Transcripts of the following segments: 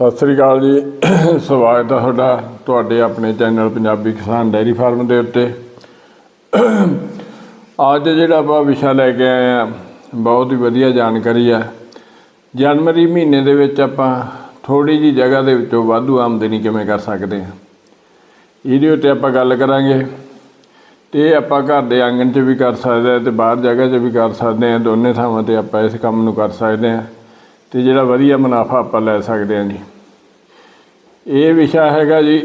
ਸਤਿ ਸ੍ਰੀ ਅਕਾਲ ਜੀ। ਸਵਾਗਤ ਹੈ ਤੁਹਾਡਾ ਤੁਹਾਡੇ ਆਪਣੇ ਚੈਨਲ ਪੰਜਾਬੀ ਕਿਸਾਨ ਡੈਰੀ ਫਾਰਮ ਦੇ ਉੱਤੇ। ਅੱਜ ਜਿਹੜਾ ਆਪਾਂ ਵਿਸ਼ਾ ਲੈ ਕੇ ਆਏ ਆ, ਬਹੁਤ ਹੀ ਵਧੀਆ ਜਾਣਕਾਰੀ ਆ। ਜਨਵਰੀ ਮਹੀਨੇ ਦੇ ਵਿੱਚ ਆਪਾਂ ਥੋੜੀ ਜੀ ਜਗ੍ਹਾ ਦੇ ਵਿੱਚੋਂ ਵਾਧੂ ਆਮਦਨੀ ਕਿਵੇਂ ਕਰ ਸਕਦੇ ਹਾਂ ਇਹਦੇ ਉੱਤੇ ਆਪਾਂ ਗੱਲ ਕਰਾਂਗੇ। ਤੇ ਇਹ ਆਪਾਂ ਘਰ ਦੇ ਆਂਗਣ 'ਚ ਵੀ ਕਰ ਸਕਦੇ ਹਾਂ ਤੇ ਬਾਹਰ ਜਗ੍ਹਾ 'ਚ ਵੀ ਕਰ ਸਕਦੇ ਹਾਂ ਦੋਨੇ ਥਾਵਾਂ ਤੇ ਆਪਾਂ ਇਸ ਕੰਮ ਨੂੰ ਕਰ ਸਕਦੇ ਹਾਂ ਤੇ ਜਿਹੜਾ ਵਧੀਆ ਮੁਨਾਫਾ ਆਪਾਂ ਲੈ ਸਕਦੇ ਹਾਂ ਜੀ। ਇਹ ਵਿਸ਼ਾ ਹੈਗਾ ਜੀ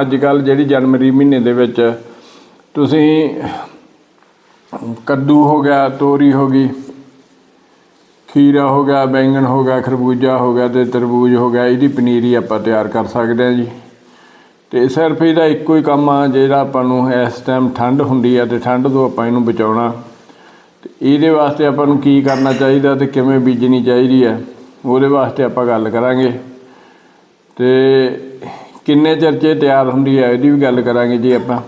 ਅੱਜ ਕੱਲ ਜਿਹੜੀ ਜਨਵਰੀ ਮਹੀਨੇ ਦੇ ਵਿੱਚ ਤੁਸੀਂ ਕੱਦੂ ਹੋ ਗਿਆ, ਤੋਰੀ ਹੋ ਗਈ, ਖੀਰਾ ਹੋ ਗਿਆ, ਬੈਂਗਣ ਹੋ ਗਿਆ, ਖਰਬੂਜਾ ਹੋ ਗਿਆ ਤੇ ਤਰਬੂਜ ਹੋ ਗਿਆ, ਇਹਦੀ ਪਨੀਰੀ ਆਪਾਂ ਤਿਆਰ ਕਰ ਸਕਦੇ ਹਾਂ ਜੀ। ਤੇ ਸਿਰਫ ਇਹਦਾ ਇੱਕੋ ਹੀ ਕੰਮ ਆ, ਜਿਹੜਾ ਆਪਾਂ ਨੂੰ ਇਸ ਟਾਈਮ ਠੰਡ ਹੁੰਦੀ ਆ ਤੇ ਠੰਡ ਤੋਂ ਆਪਾਂ ਇਹਨੂੰ ਬਚਾਉਣਾ। ਤੇ ਇਹਦੇ ਵਾਸਤੇ ਆਪਾਂ ਨੂੰ ਕੀ ਕਰਨਾ ਚਾਹੀਦਾ ਤੇ ਕਿਵੇਂ ਬੀਜਣੀ ਚਾਹੀਦੀ ਹੈ, ਉਹਦੇ ਵਾਸਤੇ ਆਪਾਂ ਗੱਲ ਕਰਾਂਗੇ। ਤੇ ਕਿੰਨੇ ਚਰਚੇ ਤਿਆਰ ਹੁੰਦੀ ਹੈ, ਇਹਦੀ ਵੀ ਗੱਲ ਕਰਾਂਗੇ ਜੀ ਆਪਾਂ।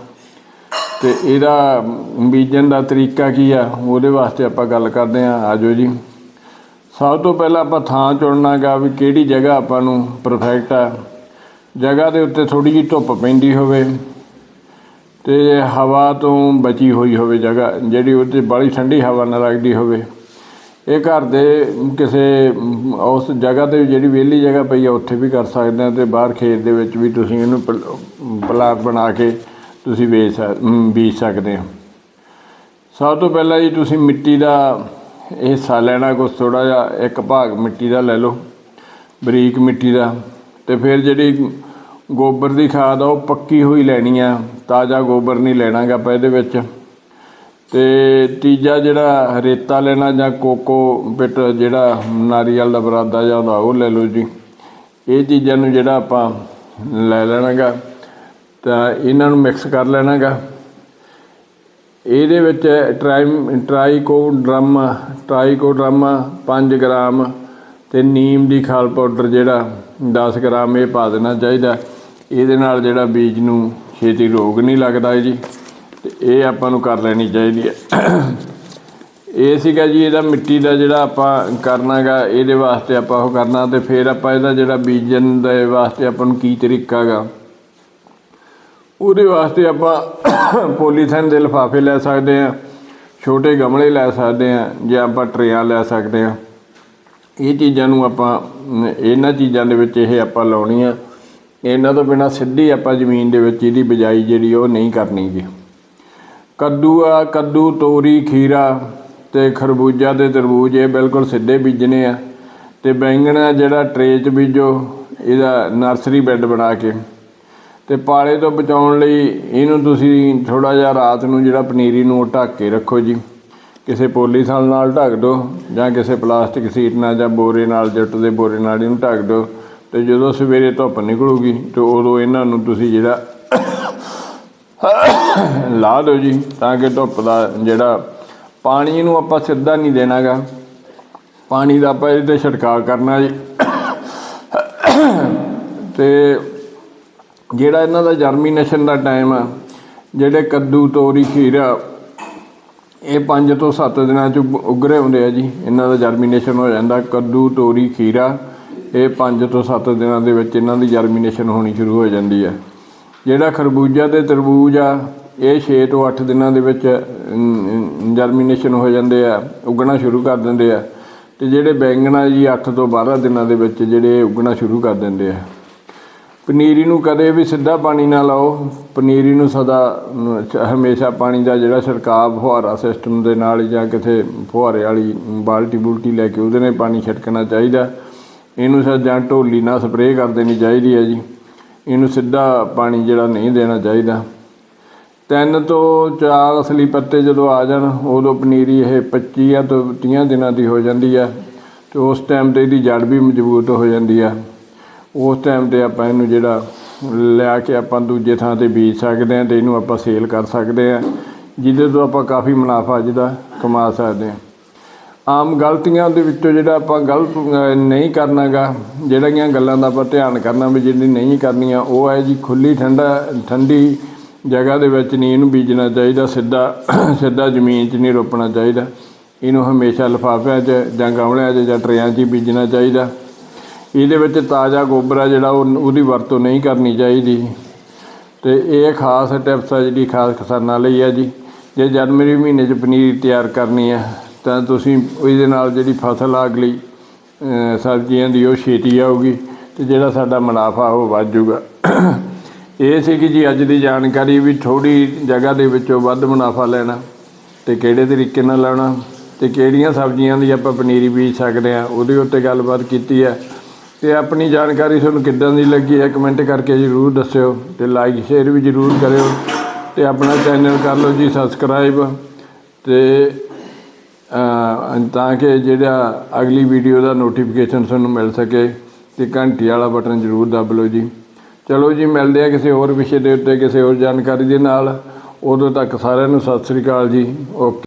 ਤੇ ਇਹਦਾ ਬੀਜਣ ਦਾ ਤਰੀਕਾ ਕੀ ਆ, ਉਹਦੇ ਵਾਸਤੇ ਆਪਾਂ ਗੱਲ ਕਰਦੇ ਹਾਂ ਆਜੋ ਜੀ। ਸਭ ਤੋਂ ਪਹਿਲਾਂ ਆਪਾਂ ਥਾਂ ਚੁਣਨਾਗਾ ਵੀ ਕਿਹੜੀ ਜਗ੍ਹਾ ਆਪਾਂ ਨੂੰ ਪਰਫੈਕਟ ਆ। ਜਗ੍ਹਾ ਦੇ ਉੱਤੇ ਥੋੜੀ ਜਿਹੀ ਧੁੱਪ ਪੈਂਦੀ ਹੋਵੇ ਤੇ ਹਵਾ ਤੋਂ ਬਚੀ ਹੋਈ ਹੋਵੇ ਜਗ੍ਹਾ, ਜਿਹੜੀ ਉੱਤੇ ਬੜੀ ਠੰਡੀ ਹਵਾ ਨਾ ਲੱਗਦੀ ਹੋਵੇ। ਇਹ ਘਰ ਦੇ ਕਿਸੇ, ਉਸ ਜਗ੍ਹਾ ਤੇ ਜਿਹੜੀ ਵਿਹਲੀ ਜਗ੍ਹਾ ਪਈ ਆ, ਉੱਥੇ ਵੀ ਕਰ ਸਕਦੇ ਆ ਤੇ ਬਾਹਰ ਖੇਤ ਦੇ ਵਿੱਚ ਵੀ ਤੁਸੀਂ ਇਹਨੂੰ ਪਲ- ਪਲਾਟ ਬਣਾ ਕੇ ਤੁਸੀਂ ਵੇਚ ਸਕ- ਬੀਜ ਸਕਦੇ ਹੋ। ਸਭ ਤੋਂ ਪਹਿਲਾਂ ਜੀ ਤੁਸੀਂ ਮਿੱਟੀ ਦਾ ਹਿੱਸਾ ਲੈਣਾ ਕੁਛ ਥੋੜਾ ਜਿਹਾ, ਇੱਕ ਭਾਗ ਮਿੱਟੀ ਦਾ ਲੈ ਲਓ, ਬਰੀਕ ਮਿੱਟੀ ਦਾ। ਤੇ ਫਿਰ ਜਿਹੜੀ ਗੋਬਰ ਦੀ ਖਾਦ ਆ, ਉਹ ਪੱਕੀ ਹੋਈ ਲੈਣੀ ਆ। ਤਾਜ਼ਾ ਗੋਬਰ ਨਹੀਂ ਲੈਣਾਗਾ ਆਪਾਂ ਇਹਦੇ ਵਿੱਚ। ਤੇ ਤੀਜਾ ਜਿਹੜਾ ਰੇਤਾ ਲੈਣਾ ਜਾਂ ਕੋਕੋ ਪਿੱਟ ਜਿਹੜਾ ਨਾਰੀਅਲ ਦਾ ਬਰਾਦਾ ਜਾਂ ਉਹਦਾ, ਉਹ ਲੈ ਲਓ ਜੀ। ਇਹ ਚੀਜ਼ਾਂ ਨੂੰ ਜਿਹੜਾ ਆਪਾਂ ਲੈ ਲੈਣਾਗਾ, ਤਾਂ ਇਹਨਾਂ ਨੂੰ ਮਿਕਸ ਕਰ ਲੈਣਾਗਾ। ਇਹਦੇ ਵਿੱਚ ਟਰਾਈ ਟਰਾਈਕੋਡਰਮ ਟਰਾਈਕੋਡਰਮ 5 ਗ੍ਰਾਮ ਤੇ ਨੀਮ ਦੀ ਖਾਲ ਪਾਊਡਰ ਜਿਹੜਾ 10 ਗ੍ਰਾਮ ਇਹ ਪਾ ਦੇਣਾ ਚਾਹੀਦਾ। ਇਹਦੇ ਨਾਲ ਜਿਹੜਾ ਬੀਜ ਨੂੰ ਛੇਤੀ ਰੋਗ ਨਹੀਂ ਲੱਗਦਾ ਜੀ, ਤੇ ਇਹ ਆਪਾਂ ਨੂੰ ਕਰ ਲੈਣੀ ਚਾਹੀਦੀ ਹੈ। ਇਹ ਸੀਗਾ ਜੀ, ਇਹਦਾ ਮਿੱਟੀ ਦਾ ਜਿਹੜਾ ਆਪਾਂ ਕਰਨਾਗਾ ਇਹਦੇ ਵਾਸਤੇ ਆਪਾਂ ਉਹ ਕਰਨਾ, ਤੇ ਫਿਰ ਆਪਾਂ ਇਹਦਾ ਜਿਹੜਾ ਬੀਜਣ ਦੇ ਵਾਸਤੇ ਆਪਾਂ ਨੂੰ ਕੀ ਤਰੀਕਾ ਹੈਗਾ, ਉਹਦੇ ਵਾਸਤੇ ਆਪਾਂ ਪੋਲੀਥੀਨ ਦੇ ਲਿਫਾਫੇ ਲੈ ਸਕਦੇ ਆ ਛੋਟੇ ਗਮਲੇ ਲੈ ਸਕਦੇ ਆ ਜਾਂ ਆਪਾਂ ਟਰੇਆਂ ਲੈ ਸਕਦੇ ਆ ਇਹ ਚੀਜ਼ਾਂ ਨੂੰ ਆਪਾਂ, ਇਹਨਾਂ ਚੀਜ਼ਾਂ ਦੇ ਵਿੱਚ ਇਹ ਆਪਾਂ ਲਾਉਣੀਆਂ। ਇਹਨਾਂ ਤੋਂ ਬਿਨਾ ਸਿੱਧੀ ਆਪਾਂ ਜ਼ਮੀਨ ਦੇ ਵਿੱਚ ਇਹਦੀ ਬਿਜਾਈ ਜਿਹੜੀ ਉਹ ਨਹੀਂ ਕਰਨੀ ਜੀ। ਕੱਦੂ ਆ, ਕੱਦੂ, ਤੋਰੀ, ਖੀਰਾ ਤੇ ਖਰਬੂਜਾ ਤੇ ਤਰਬੂਜ ਇਹ ਬਿਲਕੁਲ ਸਿੱਧੇ ਬੀਜਣੇ ਆ। ਤੇ ਬੈਂਗਣ ਆ ਜਿਹੜਾ ਟਰੇ 'ਚ ਬੀਜੋ, ਇਹਦਾ ਨਰਸਰੀ ਬੈੱਡ ਬਣਾ ਕੇ। ਤੇ ਪਾਲੇ ਤੋਂ ਬਚਾਉਣ ਲਈ ਇਹਨੂੰ ਤੁਸੀਂ ਥੋੜਾ ਜਿਹਾ ਰਾਤ ਨੂੰ ਜਿਹੜਾ ਪਨੀਰੀ ਨੂੰ ਉਹ ਢੱਕ ਕੇ ਰੱਖੋ ਜੀ। ਕਿਸੇ ਪੋਲੀਥੀਨ ਨਾਲ ਢੱਕ ਦਿਓ ਜਾਂ ਕਿਸੇ ਪਲਾਸਟਿਕ ਸ਼ੀਟ ਨਾਲ ਜਾਂ ਬੋਰੇ ਨਾਲ, ਜੱਟ ਦੇ ਬੋਰੇ ਨਾਲ ਇਹਨੂੰ ਢੱਕ ਦਿਓ ਤੇ ਜਦੋਂ ਸਵੇਰੇ ਧੁੱਪ ਨਿਕਲੂਗੀ ਤੇ ਉਦੋਂ ਇਹਨਾਂ ਨੂੰ ਤੁਸੀਂ ਜਿਹੜਾ ਲਾ ਦਿਓ ਜੀ, ਤਾਂ ਕਿ ਧੁੱਪ ਦਾ ਜਿਹੜਾ ਪਾਣੀ ਨੂੰ ਆਪਾਂ ਸਿੱਧਾ ਨਹੀਂ ਦੇਣਾਗਾ। ਪਾਣੀ ਦਾ ਆਪਾਂ ਇਹਦੇ ਤੇ ਛਿੜਕਾਅ ਕਰਨਾ ਜੀ। ਤੇ ਜਿਹੜਾ ਇਹਨਾਂ ਦਾ ਜਰਮੀਨੇਸ਼ਨ ਦਾ ਟਾਈਮ ਆ, ਜਿਹੜੇ ਕੱਦੂ, ਤੋਰੀ, ਖੀਰਾ, ਇਹ 5 ਤੋਂ 7 ਦਿਨਾਂ ਚ ਉਗ- ਉਗਰੇ ਹੁੰਦੇ ਆ ਜੀ। ਇਹਨਾਂ ਦਾ ਜਰਮੀਨੇਸ਼ਨ ਹੋ ਜਾਂਦਾ, ਕੱਦੂ, ਤੋਰੀ, ਖੀਰਾ ਇਹ 5 ਤੋਂ 7 ਦਿਨਾਂ ਦੇ ਵਿੱਚ ਇਹਨਾਂ ਦੀ ਜਰਮੀਨੇਸ਼ਨ ਹੋਣੀ ਸ਼ੁਰੂ ਹੋ ਜਾਂਦੀ ਹੈ। ਜਿਹੜਾ ਖਰਬੂਜਾ ਤੇ ਤਰਬੂਜ ਆ, ਇਹ 6 ਤੋਂ 8 ਦਿਨਾਂ ਦੇ ਵਿੱਚ ਜਰਮੀਨੇਸ਼ਨ ਹੋ ਜਾਂਦੇ ਆ, ਉਗਣਾ ਸ਼ੁਰੂ ਕਰ ਦਿੰਦੇ ਆ। ਤੇ ਜਿਹੜੇ ਬੈਂਗਣ ਆ ਜੀ 8 ਤੋਂ 12 ਦਿਨਾਂ ਦੇ ਵਿੱਚ ਜਿਹੜੇ ਉਗਣਾ ਸ਼ੁਰੂ ਕਰ ਦਿੰਦੇ ਆ। ਪਨੀਰੀ ਨੂੰ ਕਦੇ ਵੀ ਸਿੱਧਾ ਪਾਣੀ ਨਾ ਲਾਓ। ਪਨੀਰੀ ਨੂੰ ਸਦਾ ਹਮੇਸ਼ਾ ਪਾਣੀ ਦਾ ਜਿਹੜਾ ਛਿੜਕਾਅ, ਫੁਹਾਰਾ ਸਿਸਟਮ ਦੇ ਨਾਲ ਜਾਂ ਕਿਤੇ ਫੁਹਾਰੇ ਵਾਲੀ ਬਾਲਟੀ ਬੁਲਟੀ ਲੈ ਕੇ ਉਹਦੇ ਨਾਲ ਪਾਣੀ ਛਿੜਕਣਾ ਚਾਹੀਦਾ। ਇਹਨੂੰ ਸਰ ਜਾਂ ਢੋਲੀ ਨਾਲ ਸਪਰੇਅ ਕਰ ਦੇਣੀ ਚਾਹੀਦੀ ਹੈ ਜੀ। ਇਹਨੂੰ ਸਿੱਧਾ ਪਾਣੀ ਜਿਹੜਾ ਨਹੀਂ ਦੇਣਾ ਚਾਹੀਦਾ। ਤਿੰਨ ਤੋਂ ਚਾਰ ਅਸਲੀ ਪੱਤੇ ਜਦੋਂ ਆ ਜਾਣ, ਉਦੋਂ ਪਨੀਰੀ ਇਹ 25 ਜਾਂ ਤੋਂ 30 ਦਿਨਾਂ ਦੀ ਹੋ ਜਾਂਦੀ ਆ ਤੇ ਉਸ ਟਾਈਮ ਤੇ ਇਹਦੀ ਜੜ ਵੀ ਮਜ਼ਬੂਤ ਹੋ ਜਾਂਦੀ ਆ ਉਸ ਟਾਈਮ ਤੇ ਆਪਾਂ ਇਹਨੂੰ ਜਿਹੜਾ ਲਿਆ ਕੇ ਆਪਾਂ ਦੂਜੇ ਥਾਂ ਤੇ ਬੀਜ ਸਕਦੇ ਹਾਂ ਤੇ ਇਹਨੂੰ ਆਪਾਂ ਸੇਲ ਕਰ ਸਕਦੇ ਹਾਂ। ਜਿਹਦੇ ਤੋਂ ਆਪਾਂ ਕਾਫੀ ਮੁਨਾਫਾ ਜਿਹਦਾ ਕਮਾ ਸਕਦੇ ਹਾਂ। ਆਮ ਗਲਤੀਆਂ ਦੇ ਵਿੱਚੋਂ ਜਿਹੜਾ ਆਪਾਂ ਗਲਤ ਅਹ, ਨਹੀਂ ਕਰਨਾਗਾ ਜਿਹੜੀਆਂ ਗੱਲਾਂ ਦਾ ਆਪਾਂ ਧਿਆਨ ਕਰਨਾ ਵੀ ਜਿਹੜੀ ਨਹੀਂ ਕਰਨੀਆਂ ਉਹ ਹੈ ਜੀ ਖੁੱਲੀ ਠੰਡਾ ਠੰਡੀ ਜਗ੍ਹਾ ਦੇ ਵਿੱਚ ਨਹੀਂ ਇਹਨੂੰ ਬੀਜਣਾ ਚਾਹੀਦਾ ਸਿੱਧਾ ਸਿੱਧਾ ਜ਼ਮੀਨ 'ਚ ਨਹੀਂ ਰੋਪਣਾ ਚਾਹੀਦਾ। ਇਹਨੂੰ ਹਮੇਸ਼ਾ ਲਿਫਾਫਿਆਂ 'ਚ ਜਾਂ ਗਮਲਿਆਂ 'ਚ ਜਾਂ ਟਰਿਆਂ 'ਚ ਹੀ ਬੀਜਣਾ ਚਾਹੀਦਾ। ਇਹਦੇ ਵਿੱਚ ਤਾਜ਼ਾ ਗੋਬਰ ਆ ਜਿਹੜਾ ਉਹ ਉਹਦੀ ਵਰਤੋਂ ਨਹੀਂ ਕਰਨੀ ਚਾਹੀਦੀ। ਤੇ ਇਹ ਖਾਸ ਟਿਪਸ ਆ ਜਿਹੜੀ ਖਾਸ ਕਿਸਾਨਾਂ ਲਈ ਆ ਜੀ। ਜੇ ਜਨਵਰੀ ਮਹੀਨੇ 'ਚ ਪਨੀਰ ਤਿਆਰ ਕਰਨੀ ਆ ਤਾਂ ਤੁਸੀਂ ਇਹਦੇ ਨਾਲ ਜਿਹੜੀ ਫਸਲ ਆ ਅਗਲੀ ਸਬਜ਼ੀਆਂ ਦੀ ਉਹ ਛੇਤੀ ਆਊਗੀ ਤੇ ਜਿਹੜਾ ਸਾਡਾ ਮੁਨਾਫਾ ਉਹ ਵੱਧ ਜਾਊਗਾ। ਇਹ ਸੀ ਕਿ ਜੀ ਅੱਜ ਦੀ ਜਾਣਕਾਰੀ ਵੀ ਥੋੜੀ ਜਗ੍ਹਾ ਦੇ ਵਿੱਚੋਂ ਵੱਧ ਮੁਨਾਫਾ ਲੈਣਾ ਤੇ ਕਿਹੜੇ ਤਰੀਕੇ ਨਾਲ ਲਾਉਣਾ ਤੇ ਕਿਹੜੀਆਂ ਸਬਜ਼ੀਆਂ ਦੀ ਆਪਾਂ ਪਨੀਰੀ ਬੀਜ ਸਕਦੇ ਆ ਉਹਦੇ ਉੱਤੇ ਗੱਲਬਾਤ ਕੀਤੀ ਹੈ। ਤੇ ਆਪਣੀ ਜਾਣਕਾਰੀ ਤੁਹਾਨੂੰ ਕਿੱਦਾਂ ਦੀ ਲੱਗੀ ਹੈ ਕਮੈਂਟ ਕਰਕੇ ਜ਼ਰੂਰ ਦੱਸਿਓ ਤੇ ਲਾਈਕ ਸ਼ੇਅਰ ਵੀ ਜ਼ਰੂਰ ਕਰਿਓ ਤੇ ਆਪਣਾ ਚੈਨਲ ਕਰ ਲਓ ਜੀ ਸਬਸਕ੍ਰਾਈਬ ਤੇ ਤਾਂ ਕਿ ਜਿਹੜਾ ਅਗਲੀ ਵੀਡੀਓ ਦਾ ਨੋਟੀਫਿਕੇਸ਼ਨ ਤੁਹਾਨੂੰ ਮਿਲ ਸਕੇ ਤੇ ਘੰਟੀ ਵਾਲਾ ਬਟਨ ਜ਼ਰੂਰ ਦੱਬ ਲਓ ਜੀ। ਚਲੋ ਜੀ, ਮਿਲਦੇ ਆ ਕਿਸੇ ਹੋਰ ਵਿਸ਼ੇ ਦੇ ਉੱਤੇ, ਕਿਸੇ ਹੋਰ ਜਾਣਕਾਰੀ ਦੇ ਨਾਲ। ਉਦੋਂ ਤੱਕ ਸਾਰਿਆਂ ਨੂੰ ਸਤਿ ਸ੍ਰੀ ਅਕਾਲ ਜੀ। ਓਕੇ।